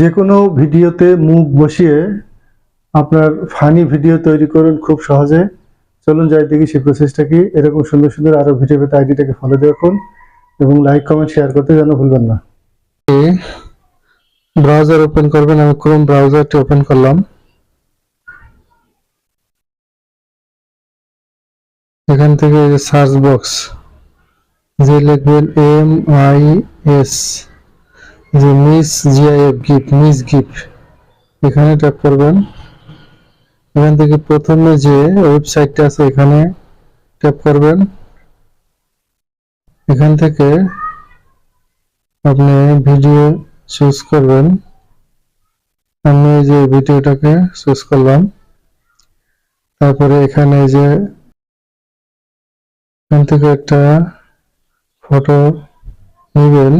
যে কোনো ভিডিওতে মুখ বসিয়ে আপনার ফানি ভিডিও তৈরি করুন খুব সহজে। চলুন যাই দেখি সেই প্রসেসটা কি। এরকম সুন্দর সুন্দর আরও ভিডিও পেতে আইডিটাকে ফলো দেখুন এবং লাইক কমেন্ট শেয়ার করতে যেন ভুলবেন না। ব্রাউজার ওপেন করবেন, আমি ক্রোম ব্রাউজারটি ওপেন করলাম। এখান থেকে সার্চ বক্স যে লিখবেন এম আই এস যে miss GIF gift miss gift এখানে ট্যাপ করবেন। এখান থেকে প্রথমে যে ওয়েবসাইটটা আছে, এখানে ট্যাপ করবেন। এখান থেকে আপনি ভিডিও চুজ করবেন। আমি যে ভিডিওটাকে চুজ করলাম। তারপরে এখানে যে এখান থেকে একটা ফটো নেবেন।